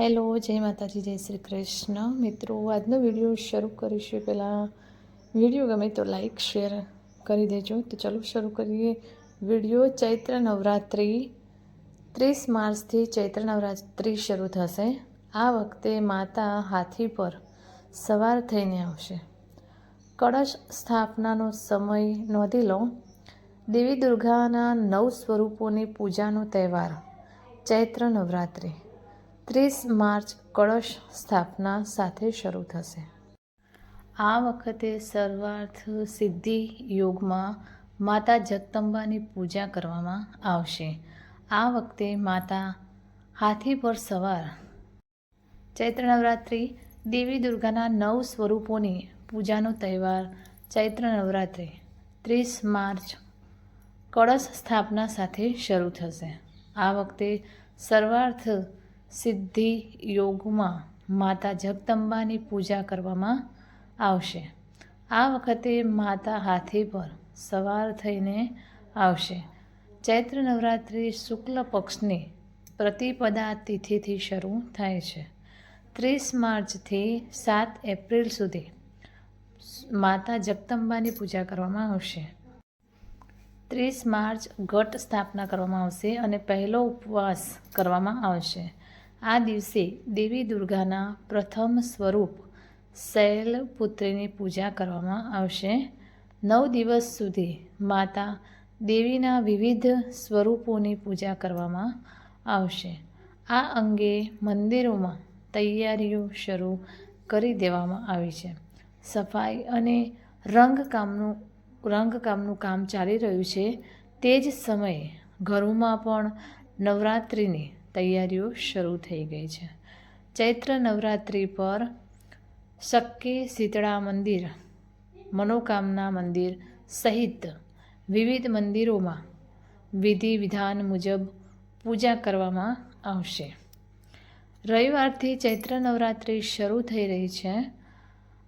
Hello, જય માતાજી, જય શ્રી કૃષ્ણ. મિત્રો, આજનો વીડિયો શરૂ કરીશું. પહેલાં વીડિયો ગમે તો લાઈક શેર કરી દેજો. તો ચાલો શરૂ કરીએ વીડિયો. ચૈત્ર નવરાત્રિ, ત્રીસ માર્ચથી ચૈત્ર નવરાત્રિ શરૂ થશે. આ વખતે માતા હાથી પર સવાર થઈને આવશે. કળશ સ્થાપનાનો સમય નોંધી લો. દેવી દુર્ગાના નવ સ્વરૂપોની પૂજાનો તહેવાર ચૈત્ર નવરાત્રિ. ત્રીસ માર્ચ કળશ સ્થાપના સાથે શરૂ થશે. આ વખતે સર્વાર્થ સિદ્ધિ યોગમાં માતા જગદંબાની પૂજા કરવામાં આવશે. આ વખતે માતા હાથી પર સવાર. ચૈત્ર નવરાત્રિ દેવી દુર્ગાના નવ સ્વરૂપોની પૂજાનો તહેવાર ચૈત્ર નવરાત્રિ, ત્રીસ માર્ચ કળશ સ્થાપના સાથે શરૂ થશે. આ વખતે સર્વાર્થ સિદ્ધિ યોગમાં માતા જગદંબાની પૂજા કરવામાં આવશે. આ વખતે માતા હાથી પર સવાર થઈને આવશે. ચૈત્ર નવરાત્રિ શુક્લ પક્ષની પ્રતિપદા તિથિથી શરૂ થાય છે. ત્રીસ માર્ચથી સાત એપ્રિલ સુધી માતા જગદંબાની પૂજા કરવામાં આવશે. ત્રીસ માર્ચ ઘટ સ્થાપના કરવામાં આવશે અને પહેલો ઉપવાસ કરવામાં આવશે. આ દિવસે દેવી દુર્ગાના પ્રથમ સ્વરૂપ શૈલપુત્રીની પૂજા કરવામાં આવશે. નવ દિવસ સુધી માતા દેવીના વિવિધ સ્વરૂપોની પૂજા કરવામાં આવશે. આ અંગે મંદિરોમાં તૈયારીઓ શરૂ કરી દેવામાં આવી છે. સફાઈ અને રંગકામનું રંગકામનું કામ ચાલી રહ્યું છે. તે જ સમયે ઘરોમાં પણ નવરાત્રિની તૈયારીઓ શરૂ થઈ ગઈ છે. ચૈત્ર નવરાત્રિ પર શક્કી શીતળા મંદિર, મનોકામના મંદિર સહિત વિવિધ મંદિરોમાં વિધિ વિધાન મુજબ પૂજા કરવામાં આવશે. રવિવારથી ચૈત્ર નવરાત્રિ શરૂ થઈ રહી છે.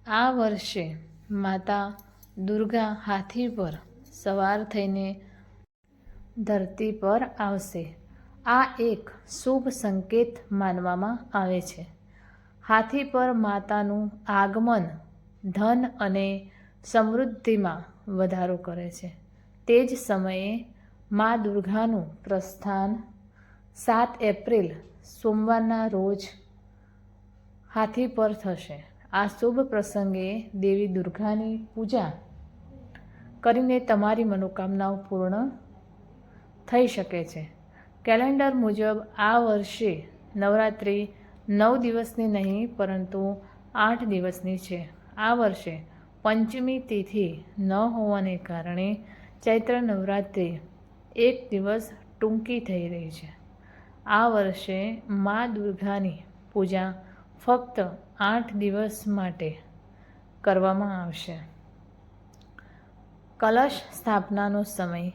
આ વર્ષે માતા દુર્ગા હાથી પર સવાર થઈને ધરતી પર આવશે. આ એક શુભ સંકેત માનવામાં આવે છે. હાથી પર માતાનું આગમન ધન અને સમૃદ્ધિમાં વધારો કરે છે. તે જ સમયે મા દુર્ગાનું પ્રસ્થાન સાત એપ્રિલ સોમવારના રોજ હાથી પર થશે. આ શુભ પ્રસંગે દેવી દુર્ગાની પૂજા કરીને તમારી મનોકામનાઓ પૂર્ણ થઈ શકે છે. કેલેન્ડર મુજબ આ વર્ષે નવરાત્રિ નવ દિવસની નહીં, પરંતુ આઠ દિવસની છે. આ વર્ષે પંચમી તિથિ ન હોવાને કારણે ચૈત્ર નવરાત્રિ એક દિવસ ટૂંકી થઈ રહી છે. આ વર્ષે મા દુર્ગાની પૂજા ફક્ત આઠ દિવસ માટે કરવામાં આવશે. કલશ સ્થાપનાનો સમય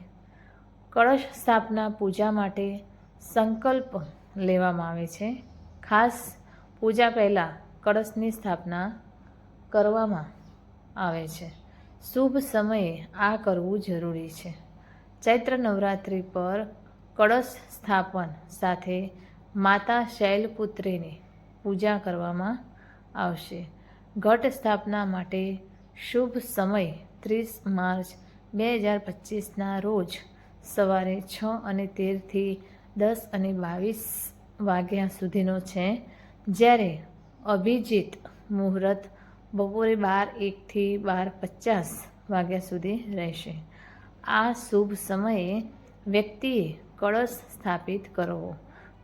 કળશ સ્થાપના પૂજા માટે સંકલ્પ લેવામાં આવે છે. ખાસ પૂજા પહેલાં કળશની સ્થાપના કરવામાં આવે છે. શુભ સમયે આ કરવું જરૂરી છે. ચૈત્ર નવરાત્રિ પર કળશ સ્થાપન સાથે માતા શૈલપુત્રીની પૂજા કરવામાં આવશે. ઘટ સ્થાપના માટે શુભ સમય ત્રીસ માર્ચ બે હજાર પચીસના રોજ સવારે છ અને તેરથી દસ અને બાવીસ વાગ્યા સુધીનો છે. જ્યારે અભિજીત મુહૂર્ત બપોરે બાર એકથી બાર પચાસ વાગ્યા સુધી રહેશે. આ શુભ સમયે વ્યક્તિએ કળશ સ્થાપિત કરવો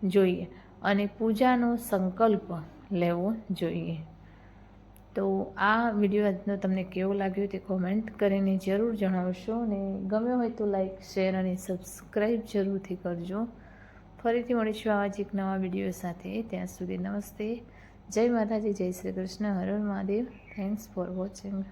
જોઈએ અને પૂજાનો સંકલ્પ લેવો જોઈએ. તો આ વીડિયો આજનો તમને કેવો લાગ્યો તે કોમેન્ટ કરીને જરૂર જણાવશો અને ગમ્યો હોય તો લાઈક શેર અને સબસ્ક્રાઈબ જરૂરથી કરજો. ફરીથી મળીશું આવા જ એક નવા વીડિયો સાથે. ત્યાં સુધી નમસ્તે. જય માતાજી, જય શ્રી કૃષ્ણ. હર મહાદેવ. Thanks for watching